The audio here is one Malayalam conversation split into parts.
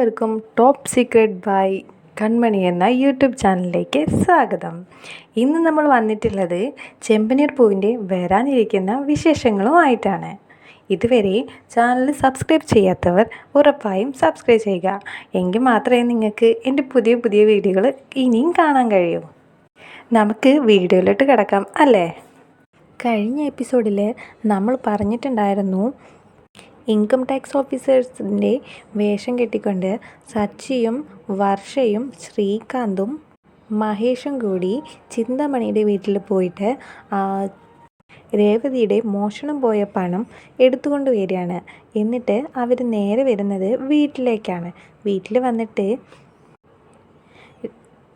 എല്ലാവർക്കും ടോപ്പ് സീക്രട്ട് ബൈ കൺമണി എന്ന യൂട്യൂബ് ചാനലിലേക്ക് സ്വാഗതം. ഇന്ന് നമ്മൾ വന്നിട്ടുള്ളത് ചെമ്പനീർ പൂവിന്റെ വരാനിരിക്കുന്ന വിശേഷങ്ങളുമായിട്ടാണ്. ഇതുവരെ ചാനൽ സബ്സ്ക്രൈബ് ചെയ്യാത്തവർ ഉറപ്പായും സബ്സ്ക്രൈബ് ചെയ്യുക. എങ്കിൽ മാത്രമേ നിങ്ങൾക്ക് എന്റെ പുതിയ പുതിയ വീഡിയോകൾ ഇനിയും കാണാൻ കഴിയൂ. നമുക്ക് വീഡിയോയിലോട്ട് കിടക്കാം അല്ലേ? കഴിഞ്ഞ എപ്പിസോഡിൽ നമ്മൾ പറഞ്ഞിട്ടുണ്ടായിരുന്നു ഇൻകം ടാക്സ് ഓഫീസേഴ്സിന്റെ വേഷം കെട്ടിക്കൊണ്ട് സച്ചിയും വർഷയും ശ്രീകാന്തും മഹേഷും കൂടി ചിന്തമണിയുടെ വീട്ടിൽ പോയിട്ട് രേവതിയുടെ മോഷണം പോയ പണം എടുത്തുകൊണ്ട് വരികയാണ്. എന്നിട്ട് അവർ നേരെ വരുന്നത് വീട്ടിലേക്കാണ്. വീട്ടിൽ വന്നിട്ട്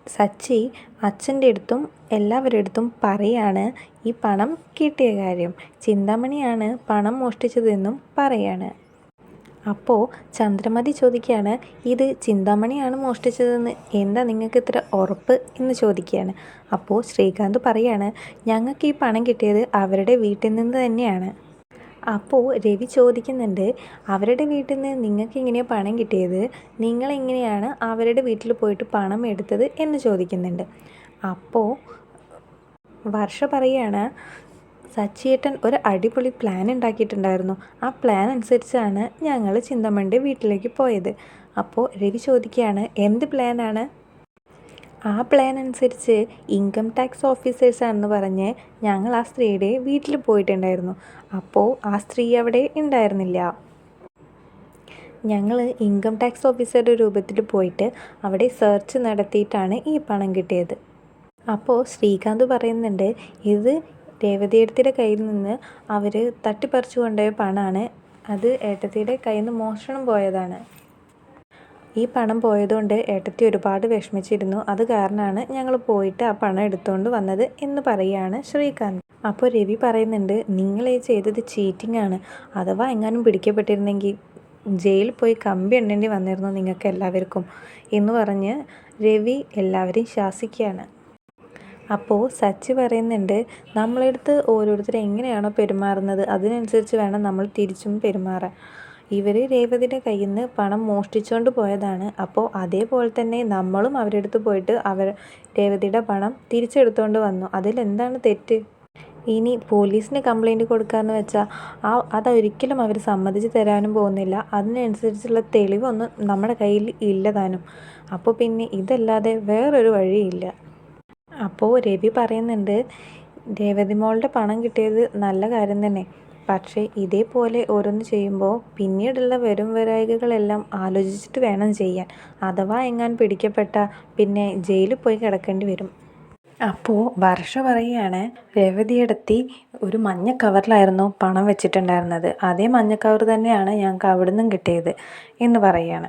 സച്ചി അച്ഛന്റെ അടുത്തും എല്ലാവരുടെ അടുത്തും പറയാണ് ഈ പണം കിട്ടിയ കാര്യം. ചിന്താമണിയാണ് പണം മോഷ്ടിച്ചതെന്നും പറയാണ്. അപ്പോൾ ചന്ദ്രമതി ചോദിക്കുകയാണ് ഇത് ചിന്താമണിയാണ് മോഷ്ടിച്ചതെന്ന് എന്താ നിങ്ങൾക്ക് ഇത്ര ഉറപ്പ്? എന്ന് ചോദിക്കുകയാണ്. അപ്പോൾ ശ്രീകാന്ത് പറയാണ് ഞങ്ങൾക്ക് ഈ പണം കിട്ടിയത് അവരുടെ വീട്ടിൽ നിന്ന് തന്നെയാണ്. അപ്പോൾ രവി ചോദിക്കുന്നുണ്ട് അവരുടെ വീട്ടിൽ നിന്ന് നിങ്ങൾക്ക് എങ്ങനെയാണ് പണം കിട്ടിയത്? നിങ്ങളെങ്ങനെയാണ് അവരുടെ വീട്ടിൽ പോയിട്ട് പണം എടുത്തത്? എന്ന് ചോദിക്കുന്നുണ്ട്. അപ്പോൾ വർഷ പറയാണ് സച്ചിയേട്ടൻ ഒരു അടിപൊളി പ്ലാൻ ഉണ്ടാക്കിയിട്ടുണ്ടായിരുന്നു. ആ പ്ലാൻ അനുസരിച്ചാണ് ഞങ്ങൾ ചിന്തമണ്ടി വീട്ടിലേക്ക് പോയത്. അപ്പോൾ രവി ചോദിക്കുകയാണ് എന്ത് പ്ലാനാണ് ആ പ്ലാൻ അനുസരിച്ച് ഇൻകം ടാക്സ് ഓഫീസേഴ്സാണെന്ന് പറഞ്ഞ് ഞങ്ങൾ ആ സ്ത്രീയുടെ വീട്ടിൽ പോയിട്ടുണ്ടായിരുന്നു. അപ്പോൾ ആ സ്ത്രീ അവിടെ ഉണ്ടായിരുന്നില്ല. ഞങ്ങൾ ഇൻകം ടാക്സ് ഓഫീസറുടെ രൂപത്തിൽ പോയിട്ട് അവിടെ സെർച്ച് നടത്തിയിട്ടാണ് ഈ പണം കിട്ടിയത്. അപ്പോൾ ശ്രീകാന്ത് പറയുന്നുണ്ട് ഇത് രേവതിയെടുത്തിയുടെ കയ്യിൽ നിന്ന് അവർ തട്ടിപ്പറിച്ചു കൊണ്ടുപോയ പണമാണ് അത് ഏട്ടത്തിയുടെ കയ്യിൽ നിന്ന് മോഷണം പോയതാണ്. ഈ പണം പോയതുകൊണ്ട് ഏട്ടത്തി ഒരുപാട് വിഷമിച്ചിരുന്നു. അത് കാരണമാണ് ഞങ്ങൾ പോയിട്ട് ആ പണം എടുത്തുകൊണ്ട് വന്നത് എന്ന് പറയുകയാണ് ശ്രീകാന്ത്. അപ്പോൾ രവി പറയുന്നുണ്ട് നിങ്ങൾ ഈ ചെയ്തത് ചീറ്റിംഗ് ആണ്. അഥവാ എങ്ങാനും പിടിക്കപ്പെട്ടിരുന്നെങ്കിൽ ജയിലിൽ പോയി കമ്പി എണ്ണേണ്ടി വന്നിരുന്നു നിങ്ങൾക്ക് എല്ലാവർക്കും എന്ന് പറഞ്ഞ് രവി എല്ലാവരെയും ശാസിക്കുകയാണ്. അപ്പോൾ സച്ചി പറയുന്നുണ്ട് നമ്മളെടുത്ത് ഓരോരുത്തർ എങ്ങനെയാണോ പെരുമാറുന്നത് അതിനനുസരിച്ച് വേണം നമ്മൾ തിരിച്ചും പെരുമാറാൻ. ഇവർ രേവതിയുടെ കയ്യിൽ നിന്ന് പണം മോഷ്ടിച്ചുകൊണ്ട് പോയതാണ്. അപ്പോൾ അതേപോലെ തന്നെ നമ്മളും അവരുടെ അടുത്ത് പോയിട്ട് അവർ രേവതിയുടെ പണം തിരിച്ചെടുത്തുകൊണ്ട് വന്നു. അതിലെന്താണ് തെറ്റ്? ഇനി പോലീസിന് കംപ്ലൈന്റ് കൊടുക്കാമെന്ന് വെച്ചാൽ ആ അതൊരിക്കലും അവർ സമ്മതിച്ച് തരാനും പോകുന്നില്ല. അതിനനുസരിച്ചുള്ള തെളിവൊന്നും നമ്മുടെ കയ്യിൽ ഇല്ല താനും. അപ്പോൾ പിന്നെ ഇതല്ലാതെ വേറൊരു വഴിയില്ല. അപ്പോൾ രവി പറയുന്നുണ്ട് രേവതി മോളുടെ പണം കിട്ടിയത് നല്ല കാര്യം തന്നെ. പക്ഷേ ഇതേപോലെ ഓരോന്ന് ചെയ്യുമ്പോൾ പിന്നീടുള്ള വരും വരായികകളെല്ലാം ആലോചിച്ചിട്ട് വേണം ചെയ്യാൻ. അഥവാ എങ്ങാൻ പിടിക്കപ്പെട്ട പിന്നെ ജയിലിൽ പോയി കിടക്കേണ്ടി വരും. അപ്പോൾ വർഷ പറയുകയാണ് രേവതിയെടുത്തി ഒരു മഞ്ഞ കവറിലായിരുന്നു പണം വെച്ചിട്ടുണ്ടായിരുന്നത്. അതേ മഞ്ഞ കവർ തന്നെയാണ് ഞങ്ങൾക്ക് അവിടെ നിന്നും കിട്ടിയത് എന്ന് പറയുകയാണ്.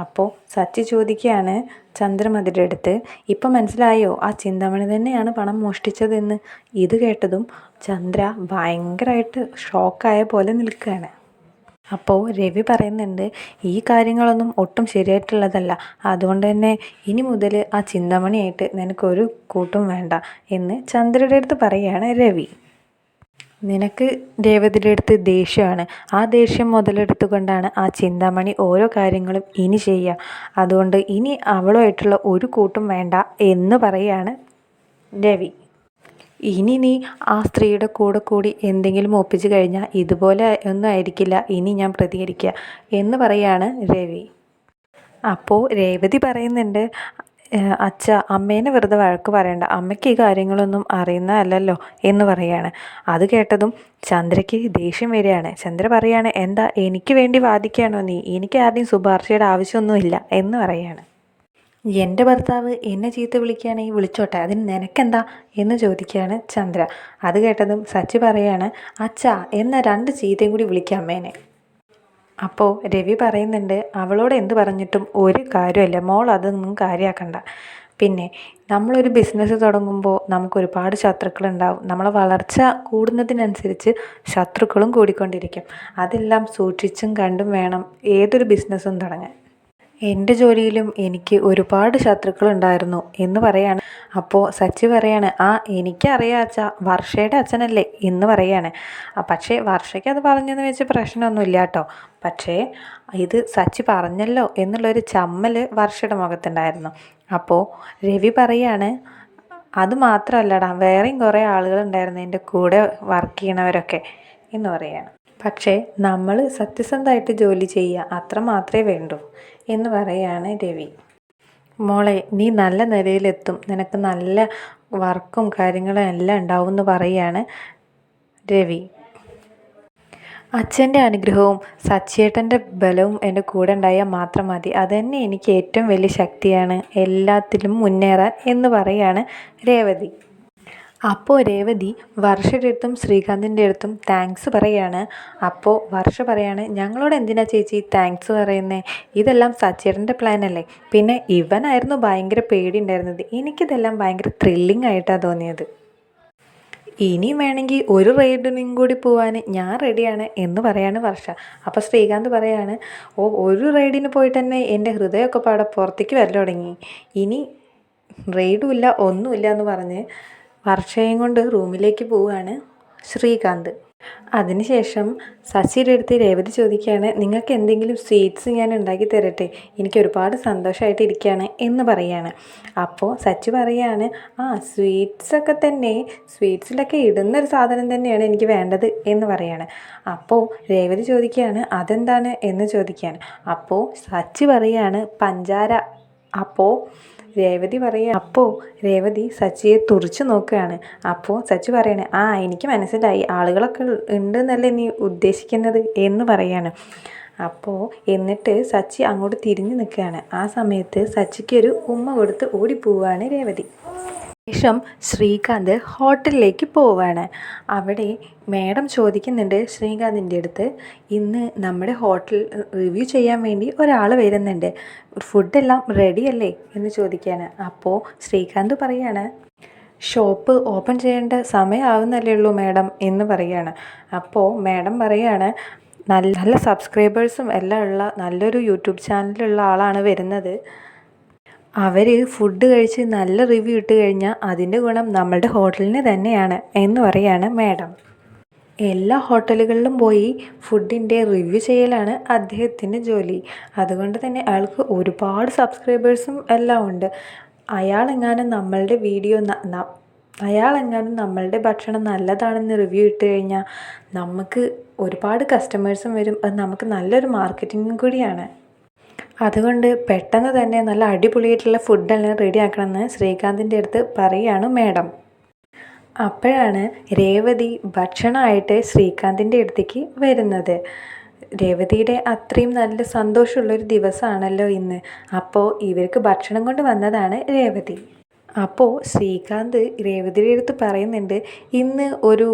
അപ്പോൾ സച്ചി ചോദിക്കുകയാണ് ചന്ദ്രമതിയുടെ അടുത്ത് ഇപ്പം മനസ്സിലായോ ആ ചിന്താമണി തന്നെയാണ് പണം മോഷ്ടിച്ചതെന്ന്? ഇത് കേട്ടതും ചന്ദ്ര ഭയങ്കരമായിട്ട് ഷോക്കായ പോലെ നിൽക്കുകയാണ്. അപ്പോൾ രവി പറയുന്നുണ്ട് ഈ കാര്യങ്ങളൊന്നും ഒട്ടും ശരിയായിട്ടുള്ളതല്ല. അതുകൊണ്ട് തന്നെ ഇനി മുതൽ ആ ചിന്താമണിയായിട്ട് നിനക്കൊരു കൂട്ടും വേണ്ട എന്ന് ചന്ദ്രയുടെ അടുത്ത് പറയുകയാണ് രവി. നിനക്ക് രേവതിയുടെ അടുത്ത് ദേഷ്യമാണ്. ആ ദേഷ്യം മുതലെടുത്തുകൊണ്ടാണ് ആ ചിന്താമണി ഓരോ കാര്യങ്ങളും ഇനി ചെയ്യുക. അതുകൊണ്ട് ഇനി അവളുമായിട്ടുള്ള ഒരു കൂട്ടും വേണ്ട എന്ന് പറയുകയാണ് രവി. ഇനി നീ ആ സ്ത്രീയുടെ കൂടെ കൂടി എന്തെങ്കിലും ഒപ്പിച്ച് കഴിഞ്ഞാൽ ഇതുപോലെ ഒന്നും ആയിരിക്കില്ല. ഇനി ഞാൻ പ്രതികരിക്കുക എന്ന് പറയാണ് രവി. അപ്പോൾ രേവതി പറയുന്നുണ്ട് "ഏഹ് അച്ഛ അമ്മേനെ വെറുതെ വഴക്ക് പറയണ്ട. അമ്മയ്ക്ക് ഈ കാര്യങ്ങളൊന്നും അറിയുന്നതല്ലല്ലോ എന്ന് പറയാണ്. അത് കേട്ടതും ചന്ദ്രയ്ക്ക് ദേഷ്യം വരികയാണ്. ചന്ദ്ര പറയാണ് എന്താ എനിക്ക് വേണ്ടി വാദിക്കുകയാണോ നീ? എനിക്ക് ആരുടെയും ശുപാർശയുടെ ആവശ്യമൊന്നുമില്ല എന്ന് പറയാണ്. എന്റെ ഭർത്താവ് എന്നെ ചീത്ത വിളിക്കുകയാണെങ്കിൽ വിളിച്ചോട്ടെ അതിന് നിനക്കെന്താ എന്ന് ചോദിക്കുകയാണ് ചന്ദ്ര. അത് കേട്ടതും സച്ചി പറയാണ് അച്ഛാ എന്ന രണ്ട് ചീത്തയും കൂടി വിളിക്കാം അമ്മേനെ. അപ്പോൾ രവി പറയുന്നുണ്ട് അവളോട് എന്ത് പറഞ്ഞിട്ടും ഒരു കാര്യമല്ല മോൾ അതൊന്നും കാര്യമാക്കണ്ട പിന്നെ നമ്മളൊരു ബിസിനസ് തുടങ്ങുമ്പോൾ നമുക്ക് ഒരുപാട് ശത്രുക്കളുണ്ടാവും. നമ്മളെ വളർച്ച കൂടുന്നതിനനുസരിച്ച് ശത്രുക്കളും കൂടിക്കൊണ്ടിരിക്കും. അതെല്ലാം സൂക്ഷിച്ചും കണ്ടും വേണം ഏതൊരു ബിസിനസ്സും തുടങ്ങാൻ. എന്റെ ജോലിയിലും എനിക്ക് ഒരുപാട് ശത്രുക്കളുണ്ടായിരുന്നു എന്ന് പറയാണ്. അപ്പോൾ സച്ചി പറയാണ് ആ എനിക്കറിയാം അച്ഛ വർഷയുടെ അച്ഛനല്ലേ എന്ന് പറയാണ്. പക്ഷേ വർഷയ്ക്ക് അത് പറഞ്ഞെന്ന് വെച്ച് പ്രശ്നമൊന്നുമില്ല കേട്ടോ. പക്ഷേ ഇത് സച്ചി പറഞ്ഞല്ലോ എന്നുള്ളൊരു ചമ്മൽ വർഷയുടെ മുഖത്തുണ്ടായിരുന്നു. അപ്പോൾ രവി പറയാണ് അത് മാത്രമല്ലടാ വേറെയും കുറേ ആളുകളുണ്ടായിരുന്നു എന്റെ കൂടെ വർക്ക് ചെയ്യണവരൊക്കെ എന്ന് പറയാണ്. പക്ഷേ നമ്മൾ സത്യസന്ധമായിട്ട് ജോലി ചെയ്യുക അത്ര മാത്രമേ വേണ്ടൂ. എന്ന് പറയാണ് രവി. മോളെ നീ നല്ല നിലയിലെത്തും. നിനക്ക് നല്ല വർക്കും കാര്യങ്ങളും എല്ലാം ഉണ്ടാവും എന്ന് പറയാണ് രവി. അച്ഛന്റെ അനുഗ്രഹവും സച്ചിയേട്ടന്റെ ബലവും എന്റെ കൂടെ ഉണ്ടായാൽ മാത്രം മതി. അതുതന്നെ എനിക്ക് ഏറ്റവും വലിയ ശക്തിയാണ് എല്ലാത്തിലും മുന്നേറാൻ എന്ന് പറയാണ് രേവതി. അപ്പോൾ രേവതി വർഷയുടെ അടുത്തും ശ്രീകാന്തിന്റെ അടുത്തും താങ്ക്സ് പറയാണ്. അപ്പോൾ വർഷ പറയാണ് ഞങ്ങളോട് എന്തിനാ ചേച്ചി താങ്ക്സ് പറയുന്നത് ഇതെല്ലാം സച്ചേട്ടന്റെ പ്ലാൻ അല്ലേ? പിന്നെ ഇവനായിരുന്നു ഭയങ്കര പേടി ഉണ്ടായിരുന്നത് എനിക്കിതെല്ലാം ഭയങ്കര ത്രില്ലിംഗ് ആയിട്ടാണ് തോന്നിയത്. ഇനി വേണമെങ്കിൽ ഒരു റൈഡിനും കൂടി പോവാൻ ഞാൻ റെഡിയാണ് എന്ന് പറയാണ് വർഷ. അപ്പോൾ ശ്രീകാന്ത് പറയാണ് ഓ ഒരു റൈഡിന് പോയിട്ട് തന്നെ എന്റെ ഹൃദയമൊക്കെ പാടെ പുറത്തേക്ക് വരൽ തുടങ്ങി. ഇനി റൈഡും ഇല്ല ഒന്നുമില്ല എന്ന് പറഞ്ഞ് വർഷയും കൊണ്ട് റൂമിലേക്ക് പോവുകയാണ് ശ്രീകാന്ത്. അതിനുശേഷം ശശിയുടെ അടുത്ത് രേവതി ചോദിക്കുകയാണ് നിങ്ങൾക്ക് എന്തെങ്കിലും സ്വീറ്റ്സ് ഞാൻ ഉണ്ടാക്കി തരട്ടെ? എനിക്ക് ഒരുപാട് സന്തോഷമായിട്ട് ഇരിക്കുകയാണ് എന്ന് പറയാണ്. അപ്പോൾ സച്ചി പറയാണ് ആ സ്വീറ്റ്സ് ഒക്കെ തന്നെ സ്വീറ്റ്സിലൊക്കെ ഇടുന്നൊരു സാധനം തന്നെയാണ് എനിക്ക് വേണ്ടത് എന്ന് പറയാണ്. അപ്പോൾ രേവതി ചോദിക്കുകയാണ് അതെന്താണ്? എന്ന് ചോദിക്കുകയാണ്. അപ്പോൾ സച്ചി പറയാണ് പഞ്ചാര. അപ്പോൾ രേവതി പറയുക അപ്പോൾ രേവതി സച്ചിയെ തുറിച്ച് നോക്കുകയാണ്. അപ്പോൾ സച്ചി പറയാണ് ആ എനിക്ക് മനസ്സിലായി. ആളുകളൊക്കെ ഉണ്ട് എന്നല്ലേ നീ ഉദ്ദേശിക്കുന്നത്? എന്ന് പറയാണ്. അപ്പോൾ എന്നിട്ട് സച്ചി അങ്ങോട്ട് തിരിഞ്ഞു നിൽക്കുകയാണ്. ആ സമയത്ത് സച്ചിക്കൊരു ഉമ്മ കൊടുത്ത് ഓടിപ്പോവാണ് രേവതി. ശേഷം ശ്രീകാന്ത് ഹോട്ടലിലേക്ക് പോവാണ്. അവിടെ മാഡം ചോദിക്കുന്നുണ്ട് ശ്രീകാന്തിന്റെ അടുത്ത് ഇന്ന് നമ്മുടെ ഹോട്ടൽ റിവ്യൂ ചെയ്യാൻ വേണ്ടി ഒരാൾ വരുന്നുണ്ട്. ഫുഡെല്ലാം റെഡിയല്ലേ? എന്ന് ചോദിക്കുകയാണ് അപ്പോൾ ശ്രീകാന്ത് പറയാണ് ഷോപ്പ് ഓപ്പൺ ചെയ്യേണ്ട സമയമാവുന്നല്ലേ ഉള്ളൂ മാഡം എന്ന് പറയുകയാണ് അപ്പോൾ മാഡം പറയാണ് നല്ല നല്ല സബ്സ്ക്രൈബേഴ്സും എല്ലാം ഉള്ള നല്ലൊരു യൂട്യൂബ് ചാനലുള്ള ആളാണ് വരുന്നത്. അവർ ഫുഡ് കഴിച്ച് നല്ല റിവ്യൂ ഇട്ട് കഴിഞ്ഞാൽ അതിന്റെ ഗുണം നമ്മളുടെ ഹോട്ടലിന് തന്നെയാണ് എന്ന് പറയാണ് മാഡം എല്ലാ ഹോട്ടലുകളിലും പോയി ഫുഡിന്റെ റിവ്യൂ ചെയ്യലാണ് അദ്ദേഹത്തിന്റെ ജോലി. അതുകൊണ്ട് തന്നെ അയാൾക്ക് ഒരുപാട് സബ്സ്ക്രൈബേഴ്സും എല്ലാം ഉണ്ട്. അയാളെങ്ങാനും നമ്മളുടെ വീഡിയോ അയാളെങ്ങാനും നമ്മളുടെ ഭക്ഷണം നല്ലതാണെന്ന് റിവ്യൂ ഇട്ട് കഴിഞ്ഞാൽ നമുക്ക് ഒരുപാട് കസ്റ്റമേഴ്സും വരും. അത് നമുക്ക് നല്ലൊരു മാർക്കറ്റിങ്ങും കൂടിയാണ്. അതുകൊണ്ട് പെട്ടെന്ന് തന്നെ നല്ല അടിപൊളിയായിട്ടുള്ള ഫുഡെല്ലാം റെഡി ആക്കണമെന്ന് ശ്രീകാന്തിന്റെ അടുത്ത് പറയുകയാണ് മാഡം അപ്പോഴാണ് രേവതി ഭക്ഷണമായിട്ട് ശ്രീകാന്തിന്റെ അടുത്തേക്ക് വരുന്നത്. രേവതിയുടെ അത്രയും നല്ല സന്തോഷമുള്ളൊരു ദിവസമാണല്ലോ ഇന്ന്. അപ്പോൾ ഇവർക്ക് ഭക്ഷണം കൊണ്ട് വന്നതാണ് രേവതി. അപ്പോൾ ശ്രീകാന്ത് രേവതിയുടെ അടുത്ത് പറയുന്നുണ്ട് ഇന്ന് ഒരു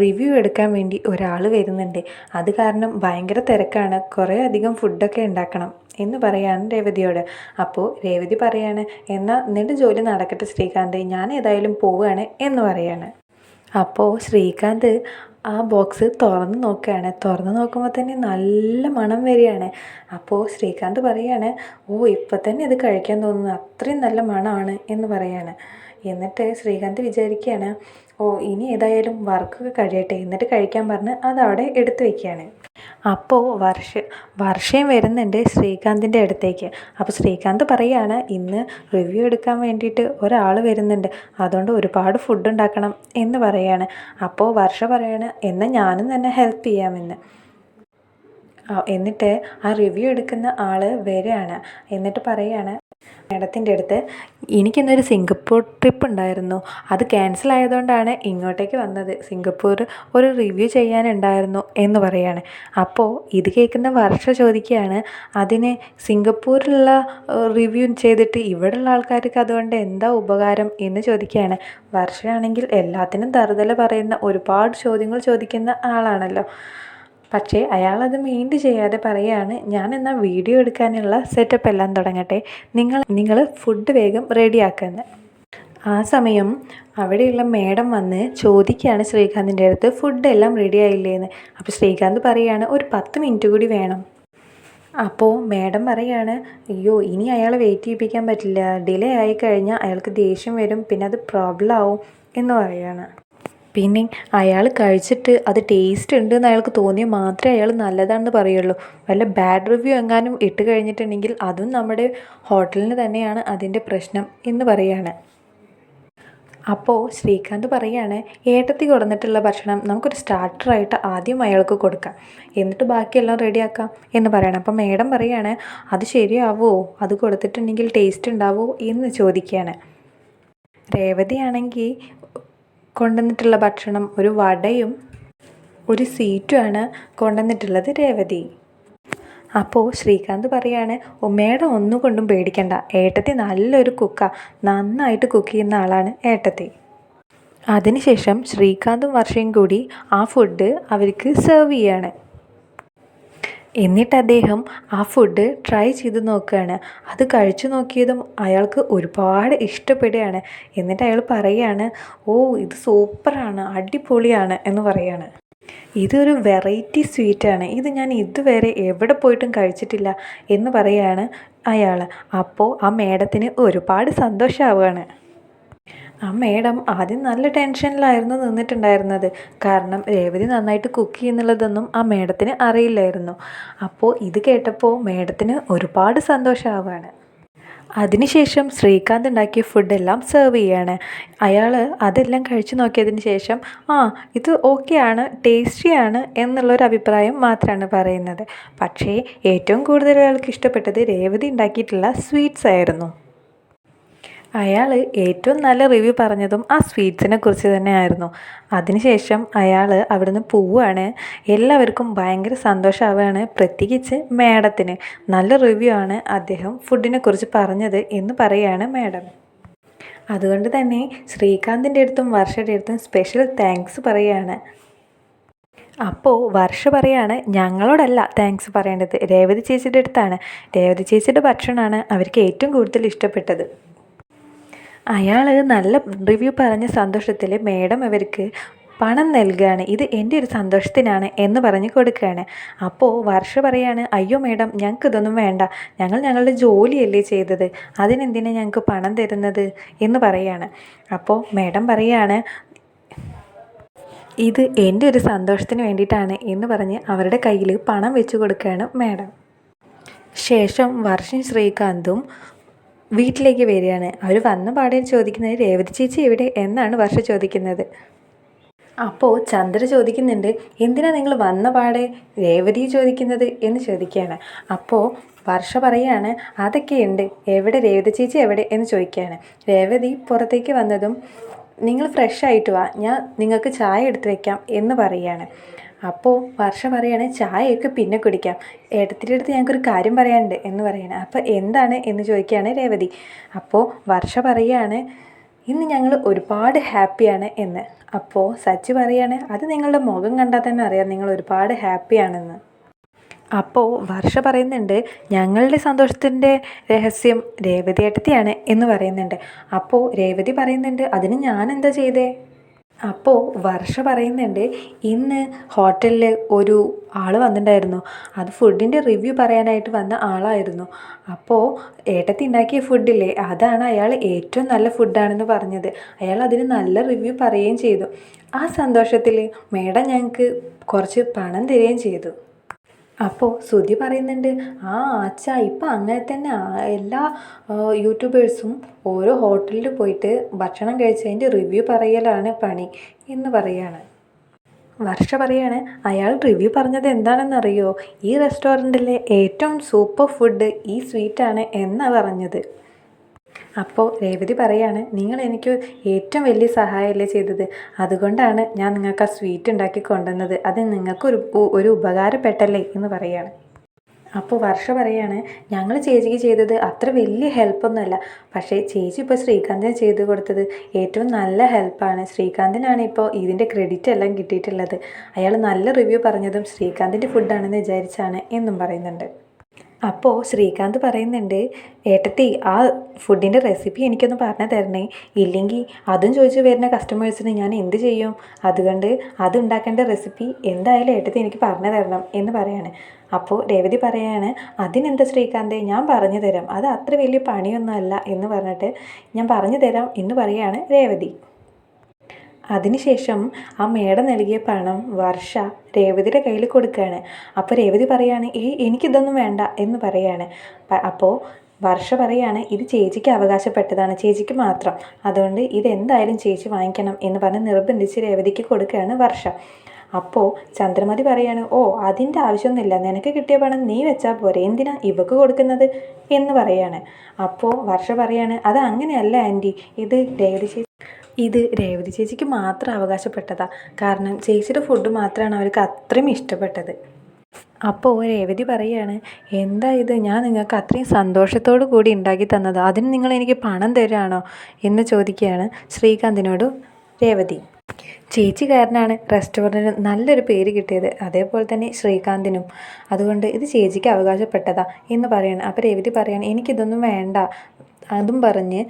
റിവ്യൂ എടുക്കാൻ വേണ്ടി ഒരാൾ വരുന്നുണ്ട്. അത് കാരണം ഭയങ്കര തിരക്കാണ്. കുറേ അധികം ഫുഡൊക്കെ ഉണ്ടാക്കണം എന്ന് പറയാണ് രേവതിയോട്. അപ്പോൾ രേവതി പറയാണ് എന്നാൽ നിന്റെ ജോലി നടക്കട്ടെ ശ്രീകാന്ത്. ഞാൻ ഏതായാലും പോവുകയാണ് എന്ന് പറയാണ്. അപ്പോൾ ശ്രീകാന്ത് ആ ബോക്സ് തുറന്ന് നോക്കുകയാണ്. തുറന്ന് നോക്കുമ്പോൾ തന്നെ നല്ല മണം വരികയാണ്. അപ്പോൾ ശ്രീകാന്ത് പറയാണ് ഓ ഇപ്പം തന്നെ ഇത് കഴിക്കാൻ തോന്നുന്നു. അത്രയും നല്ല മണമാണ് എന്ന് പറയാണ്. എന്നിട്ട് ശ്രീകാന്ത് വിചാരിക്കുകയാണ് ഓ ഇനി ഏതായാലും വർക്കൊക്കെ കഴിയട്ടെ. എന്നിട്ട് കഴിക്കാൻ പറഞ്ഞ് അതവിടെ എടുത്തു വയ്ക്കുകയാണ് അപ്പോൾ വർഷ വർഷയും വരുന്നുണ്ട് ശ്രീകാന്തിന്റെ അടുത്തേക്ക്. അപ്പോൾ ശ്രീകാന്ത് പറയാണ് ഇന്ന് റിവ്യൂ എടുക്കാൻ വേണ്ടിയിട്ട് ഒരാൾ വരുന്നുണ്ട്. അതുകൊണ്ട് ഒരുപാട് ഫുഡ് ഉണ്ടാക്കണം എന്ന് പറയാണ്. അപ്പോൾ വർഷ പറയാണ് എന്നാൽ ഞാനും തന്നെ ഹെൽപ്പ് ചെയ്യാമെന്ന്. എന്നിട്ട് ആ റിവ്യൂ എടുക്കുന്ന ആൾ വരികയാണ്. എന്നിട്ട് പറയുകയാണ് മാഡത്തിന്റെ അടുത്ത് എനിക്കിന്നൊരു സിംഗപ്പൂർ ട്രിപ്പ് ഉണ്ടായിരുന്നു അത് ക്യാൻസൽ ആയതുകൊണ്ടാണ് ഇങ്ങോട്ടേക്ക് വന്നത്. സിംഗപ്പൂർ ഒരു റിവ്യൂ ചെയ്യാനുണ്ടായിരുന്നു എന്ന് പറയാണ്. അപ്പോൾ ഇത് കേൾക്കുന്ന വർഷ ചോദിക്കുകയാണ് അതിന് സിംഗപ്പൂരിലുള്ള റിവ്യൂ ചെയ്തിട്ട് ഇവിടെയുള്ള ആൾക്കാർക്ക് അതുകൊണ്ട് എന്താ ഉപകാരം എന്ന് ചോദിക്കുകയാണ്. വർഷയാണെങ്കിൽ എല്ലാത്തിനും തറുതല പറയുന്ന ഒരുപാട് ചോദ്യങ്ങൾ ചോദിക്കുന്ന ആളാണല്ലോ. പക്ഷേ അയാളത് മൈൻഡ് ചെയ്യാതെ പറയാണ് ഞാൻ എന്നാൽ വീഡിയോ എടുക്കാനുള്ള സെറ്റപ്പ് എല്ലാം തുടങ്ങട്ടെ. നിങ്ങൾ നിങ്ങൾ ഫുഡ് വേഗം റെഡിയാക്കുന്നത് ആ സമയം അവിടെയുള്ള മേഡം വന്ന് ചോദിക്കുകയാണ് ശ്രീകാന്തിന്റെ അടുത്ത് ഫുഡ് എല്ലാം റെഡി ആയില്ലേന്ന്? അപ്പോൾ ശ്രീകാന്ത് പറയുകയാണ് ഒരു പത്ത് മിനിറ്റ് കൂടി വേണം. അപ്പോൾ മേഡം പറയാണ് അയ്യോ ഇനി അയാളെ വെയിറ്റ് ചെയ്യിപ്പിക്കാൻ പറ്റില്ല. ഡിലേ ആയി കഴിഞ്ഞാൽ അയാൾക്ക് ദേഷ്യം വരും പിന്നെ അത് പ്രോബ്ലം ആവും എന്ന് പറയാണ്. പിന്നെ അയാൾ കഴിച്ചിട്ട് അത് ടേസ്റ്റ് ഉണ്ട് എന്ന് അയാൾക്ക് തോന്നിയാൽ മാത്രമേ അയാൾ നല്ലതാണെന്ന് പറയുള്ളൂ. വല്ല ബാഡ് റിവ്യൂ എങ്ങാനും ഇട്ട് കഴിഞ്ഞിട്ടുണ്ടെങ്കിൽ അതും നമ്മുടെ ഹോട്ടലിന് തന്നെയാണ് അതിന്റെ പ്രശ്നം എന്ന് പറയുകയാണ് അപ്പോൾ ശ്രീകാന്ത് പറയാണ് ഏട്ടത്തി കൊടുന്നിട്ടുള്ള ഭക്ഷണം നമുക്കൊരു സ്റ്റാർട്ടറായിട്ട് ആദ്യം അയാൾക്ക് കൊടുക്കാം. എന്നിട്ട് ബാക്കിയെല്ലാം റെഡിയാക്കാം എന്ന് പറയണം. അപ്പം മേഡം പറയാണ് അത് ശരിയാവോ? അത് കൊടുത്തിട്ടുണ്ടെങ്കിൽ ടേസ്റ്റ് ഉണ്ടാവോ? എന്ന് ചോദിക്കുകയാണ്. രേവതിയാണെങ്കിൽ കൊണ്ടുവന്നിട്ടുള്ള ഭക്ഷണം ഒരു വടയും ഒരു സീറ്റുമാണ് കൊണ്ടുവന്നിട്ടുള്ളത് രേവതി. അപ്പോൾ ശ്രീകാന്ത് പറയാണ് ഉമ്മയുടെ ഒന്നും കൊണ്ടും പേടിക്കണ്ട. ഏട്ടത്തി നല്ലൊരു കുക്കാണ് നന്നായിട്ട് കുക്ക് ചെയ്യുന്ന ആളാണ് ഏട്ടത്തി. അതിനുശേഷം ശ്രീകാന്തും വർഷയും കൂടി ആ ഫുഡ് അവർക്ക് സെർവ് ചെയ്യാണ്. എന്നിട്ട് അദ്ദേഹം ആ ഫുഡ് ട്രൈ ചെയ്ത് നോക്കുകയാണ് അത് കഴിച്ചു നോക്കിയതും അയാൾക്ക് ഒരുപാട് ഇഷ്ടപ്പെടുകയാണ്. എന്നിട്ട് അയാൾ പറയുകയാണ് ഓ ഇത് സൂപ്പറാണ് അടിപൊളിയാണ് എന്ന് പറയുകയാണ് ഇതൊരു വെറൈറ്റി സ്വീറ്റാണ് ഇത് ഞാൻ ഇതുവരെ എവിടെ പോയിട്ടും കഴിച്ചിട്ടില്ല എന്ന് പറയുകയാണ് അയാൾ. അപ്പോൾ ആ മേഡത്തിന് ഒരുപാട് സന്തോഷമാവുകയാണ്. ആ മേഡം ആദ്യം നല്ല ടെൻഷനിലായിരുന്നു നിന്നിട്ടുണ്ടായിരുന്നത്. കാരണം രേവതി നന്നായിട്ട് കുക്ക് ചെയ്യുന്നുള്ളതൊന്നും ആ മേഡത്തിന് അറിയില്ലായിരുന്നു. അപ്പോൾ ഇത് കേട്ടപ്പോൾ മേഡത്തിന് ഒരുപാട് സന്തോഷമാവുകയാണ് അതിനുശേഷം ശ്രീകാന്ത് ഉണ്ടാക്കിയ ഫുഡെല്ലാം സെർവ് ചെയ്യാണ്. അയാൾ അതെല്ലാം കഴിച്ചു നോക്കിയതിന് ശേഷം ആ ഇത് ഓക്കെയാണ് ടേസ്റ്റിയാണ് എന്നുള്ളൊരു അഭിപ്രായം മാത്രമാണ് പറയുന്നത്. പക്ഷേ ഏറ്റവും കൂടുതൽ അയാൾക്ക് ഇഷ്ടപ്പെട്ടത് രേവതി ഉണ്ടാക്കിയിട്ടുള്ള സ്വീറ്റ്സ് ആയിരുന്നു. അയാൾ ഏറ്റവും നല്ല റിവ്യൂ പറഞ്ഞതും ആ സ്വീറ്റ്സിനെ കുറിച്ച് തന്നെയായിരുന്നു. അതിനുശേഷം അയാൾ അവിടുന്ന് പോവുകയാണ്. എല്ലാവർക്കും ഭയങ്കര സന്തോഷമാവുകയാണ് പ്രത്യേകിച്ച് മാഡത്തിന്. നല്ല റിവ്യൂ ആണ് അദ്ദേഹം ഫുഡിനെ കുറിച്ച് പറഞ്ഞത് എന്ന് പറയുകയാണ് മാഡം. അതുകൊണ്ട് തന്നെ ശ്രീകാന്തിന്റെ അടുത്തും വർഷയുടെ അടുത്തും സ്പെഷ്യൽ താങ്ക്സ് പറയുകയാണ്. അപ്പോൾ വർഷ പറയാണ് ഞങ്ങളോടല്ല താങ്ക്സ് പറയേണ്ടത്. രേവതി ചേച്ചിയുടെ അടുത്താണ്. രേവതി ചേച്ചിയുടെ ഭക്ഷണമാണ് അവർക്ക് ഏറ്റവും കൂടുതൽ ഇഷ്ടപ്പെട്ടത്. അയാൾ നല്ല റിവ്യൂ പറഞ്ഞ സന്തോഷത്തിൽ മേഡം അവർക്ക് പണം നൽകുകയാണ് ഇത് എന്റെ ഒരു സന്തോഷത്തിനാണ് എന്ന് പറഞ്ഞ് കൊടുക്കുകയാണ്. അപ്പോൾ വർഷ പറയാണ് അയ്യോ മേഡം ഞങ്ങൾക്ക് ഇതൊന്നും വേണ്ട. ഞങ്ങൾ ഞങ്ങളുടെ ജോലിയല്ലേ ചെയ്തത്. അതിനെന്തിനാണ് ഞങ്ങൾക്ക് പണം തരുന്നത്? എന്ന് പറയാണ്. അപ്പോൾ മേഡം പറയാണ് ഇത് എന്റെ ഒരു സന്തോഷത്തിന് വേണ്ടിയിട്ടാണ് എന്ന് പറഞ്ഞ് അവരുടെ കയ്യിൽ പണം വെച്ച് കൊടുക്കുകയാണ് മേഡം. ശേഷം വർഷം ശ്രീകാന്തും വീട്ടിലേക്ക് വരികയാണ്. അവർ വന്ന പാടെ ചോദിക്കുന്നത് രേവതി ചേച്ചി എവിടെ? എന്നാണ് വർഷ ചോദിക്കുന്നത്. അപ്പോൾ ചന്ദ്ര ചോദിക്കുന്നുണ്ട് എന്തിനാ നിങ്ങൾ വന്ന പാടെ രേവതി ചോദിക്കുന്നത്? എന്ന് ചോദിക്കുകയാണ്. അപ്പോൾ വർഷ പറയാണ് അതൊക്കെയുണ്ട്. എവിടെ? രേവതി ചേച്ചി എവിടെ? എന്ന് ചോദിക്കുകയാണ്. രേവതി പുറത്തേക്ക് വന്നതും നിങ്ങൾ ഫ്രഷ് ആയിട്ട് വാ. ഞാൻ നിങ്ങൾക്ക് ചായ എടുത്ത് വയ്ക്കാം എന്ന് പറയുകയാണ്. അപ്പോൾ വർഷ പറയാണ് ചായയൊക്കെ പിന്നെ കുടിക്കാം. ഏട്ടത്തിന്റെ ഞങ്ങൾക്കൊരു കാര്യം പറയാനുണ്ട് എന്ന് പറയണം. അപ്പോൾ എന്താണ് എന്ന് ചോദിക്കുകയാണ് രേവതി. അപ്പോൾ വർഷ പറയുകയാണ് ഇന്ന് ഞങ്ങൾ ഒരുപാട് ഹാപ്പിയാണ് എന്ന്. അപ്പോൾ സച്ചി പറയാണ് അത് നിങ്ങളുടെ മുഖം കണ്ടാൽ തന്നെ അറിയാം നിങ്ങൾ ഒരുപാട് ഹാപ്പിയാണെന്ന്. അപ്പോൾ വർഷ പറയുന്നുണ്ട് ഞങ്ങളുടെ സന്തോഷത്തിന്റെ രഹസ്യം രേവതി ഏട്ടത്തിയാണ് എന്ന് പറയുന്നുണ്ട്. അപ്പോൾ രേവതി പറയുന്നുണ്ട് അതിന് ഞാൻ എന്താ ചെയ്തേ? അപ്പോൾ വർഷ പറയുന്നുണ്ട് ഇന്ന് ഹോട്ടലിൽ ഒരു ആൾ വന്നിട്ടുണ്ടായിരുന്നു. അത് ഫുഡിന്റെ റിവ്യൂ പറയാനായിട്ട് വന്ന ആളായിരുന്നു. അപ്പോൾ ഏട്ടത്തി ഉണ്ടാക്കിയ ഫുഡില്ലേ അതാണ് അയാൾ ഏറ്റവും നല്ല ഫുഡാണെന്ന് പറഞ്ഞത്. അയാൾ അതിന് നല്ല റിവ്യൂ പറയുകയും ചെയ്തു. ആ സന്തോഷത്തിൽ മേഡം ഞങ്ങൾക്ക് കുറച്ച് പണം തരികയും ചെയ്തു. അപ്പോൾ ശ്രുതി പറയുന്നുണ്ട് ആ അച്ഛാ ഇപ്പം അങ്ങനെ തന്നെ. എല്ലാ യൂട്യൂബേഴ്സും ഓരോ ഹോട്ടലിൽ പോയിട്ട് ഭക്ഷണം കഴിച്ചതിന്റെ റിവ്യൂ പറയലാണ് പണി എന്ന് പറയാണ്. വർഷ പറയാണ് അയാൾ റിവ്യൂ പറഞ്ഞത് എന്താണെന്നറിയോ? ഈ റെസ്റ്റോറന്റിലെ ഏറ്റവും സൂപ്പർ ഫുഡ് ഈ സ്വീറ്റാണ് എന്നാണ് പറഞ്ഞത്. അപ്പോൾ രേവതി പറയാണ് നിങ്ങൾ എനിക്ക് ഏറ്റവും വലിയ സഹായമല്ലേ ചെയ്തത്? അതുകൊണ്ടാണ് ഞാൻ നിങ്ങൾക്ക് ആ സ്വീറ്റ് ഉണ്ടാക്കി കൊണ്ടുവന്നത്. അത് നിങ്ങൾക്കൊരു ഒരു ഉപകാരപ്പെട്ടല്ലേ? എന്ന് പറയാണ്. അപ്പോൾ വർഷ പറയാണ് ഞങ്ങൾ ചേച്ചിക്ക് ചെയ്തത് അത്ര വലിയ ഹെൽപ്പൊന്നുമല്ല. പക്ഷേ ചേച്ചി ഇപ്പോൾ ശ്രീകാന്തിന് ചെയ്തു കൊടുത്തത് ഏറ്റവും നല്ല ഹെൽപ്പാണ്. ശ്രീകാന്തിനാണ് ഇപ്പോൾ ഇതിന്റെ ക്രെഡിറ്റ് എല്ലാം കിട്ടിയിട്ടുള്ളത്. അയാൾ നല്ല റിവ്യൂ പറഞ്ഞതും ശ്രീകാന്തിന്റെ ഫുഡാണെന്ന് വിചാരിച്ചാണ് എന്നും പറയുന്നുണ്ട്. അപ്പോൾ ശ്രീകാന്ത് പറയുന്നുണ്ട് ഏട്ടത്തി ആ ഫുഡിന്റെ റെസിപ്പി എനിക്കൊന്ന് പറഞ്ഞു തരണേ. ഇല്ലെങ്കിൽ അതും ചോദിച്ച് വരുന്ന കസ്റ്റമേഴ്സിന് ഞാൻ എന്ത് ചെയ്യും? അതുകൊണ്ട് അതുണ്ടാക്കേണ്ട റെസിപ്പി എന്തായാലും ഏട്ടത്തി എനിക്ക് പറഞ്ഞു തരണം എന്ന് പറയാണ്. അപ്പോൾ രേവതി പറയാണ് അതിനെന്താ ശ്രീകാന്തേ ഞാൻ പറഞ്ഞു തരാം. അത് അത്ര വലിയ പണിയൊന്നുമല്ല എന്ന് പറഞ്ഞിട്ട് ഞാൻ പറഞ്ഞു തരാം എന്ന് പറയാണ് രേവതി. അതിനുശേഷം ആ മേട നൽകിയ പണം വർഷ രേവതിയുടെ കയ്യിൽ കൊടുക്കുകയാണ്. അപ്പോൾ രേവതി പറയാണ് ഏ എനിക്കിതൊന്നും വേണ്ട എന്ന് പറയാണ്. അപ്പോൾ വർഷ പറയാണ് ഇത് ചേച്ചിക്ക് അവകാശപ്പെട്ടതാണ് ചേച്ചിക്ക് മാത്രം. അതുകൊണ്ട് ഇതെന്തായാലും ചേച്ചി വാങ്ങിക്കണം എന്ന് പറഞ്ഞ് നിർബന്ധിച്ച് രേവതിക്ക് കൊടുക്കുകയാണ് വർഷ. അപ്പോൾ ചന്ദ്രമതി പറയാണ് ഓ അതിന്റെ ആവശ്യമൊന്നുമില്ല. നിനക്ക് കിട്ടിയ പണം നീ വെച്ചാൽ പോരെ. എന്തിനാ ഇവക്ക് കൊടുക്കുന്നത്? എന്ന് പറയാണ്. അപ്പോൾ വർഷ പറയാണ് അത് അങ്ങനെയല്ല ആന്റി. ഇത് രേവതി ഇത് രേവതി ചേച്ചിക്ക് മാത്രം അവകാശപ്പെട്ടതാ. കാരണം ചേച്ചിയുടെ ഫുഡ് മാത്രമാണ് അവർക്ക് അത്രയും ഇഷ്ടപ്പെട്ടത്. അപ്പോൾ രേവതി പറയാണ് എന്താ ഇത്? ഞാൻ നിങ്ങൾക്ക് അത്രയും സന്തോഷത്തോടു കൂടി ഉണ്ടാക്കി തന്നത്. അതിന് നിങ്ങൾ എനിക്ക് പണം തരാണോ? എന്ന് ചോദിക്കുകയാണ് ശ്രീകാന്തിനോട് രേവതി. ചേച്ചി കാരനാണ് റെസ്റ്റോറന്റിന് നല്ലൊരു പേര് കിട്ടിയത്. അതേപോലെ തന്നെ ശ്രീകാന്തിനും. അതുകൊണ്ട് ഇത് ചേച്ചിക്ക് അവകാശപ്പെട്ടതാ എന്ന് പറയാണ്. അപ്പോൾ രേവതി പറയാണ് എനിക്കിതൊന്നും വേണ്ട. അതും പറഞ്ഞ്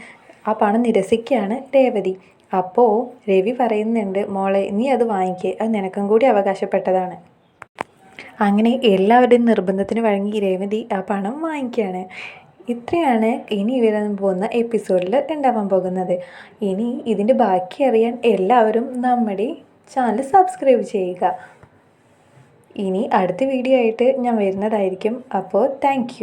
ആ പണം നിരസിക്കുകയാണ് രേവതി. അപ്പോൾ രവി പറയുന്നുണ്ട് മോളെ നീ അത് വാങ്ങിക്കേ. അത് നിനക്കും കൂടി അവകാശപ്പെട്ടതാണ്. അങ്ങനെ എല്ലാവരുടെയും നിർബന്ധത്തിന് വഴങ്ങി രേവതി ആ പണം വാങ്ങിക്കുകയാണ്. ഇത്രയാണ് ഇനി വരാൻ പോകുന്ന എപ്പിസോഡിൽ ഉണ്ടാവാൻ പോകുന്നത്. ഇനി ഇതിന്റെ ബാക്കി അറിയാൻ എല്ലാവരും നമ്മുടെ ചാനൽ സബ്സ്ക്രൈബ് ചെയ്യുക. ഇനി അടുത്ത വീഡിയോ ആയിട്ട് ഞാൻ വരുന്നതായിരിക്കും. അപ്പോൾ താങ്ക്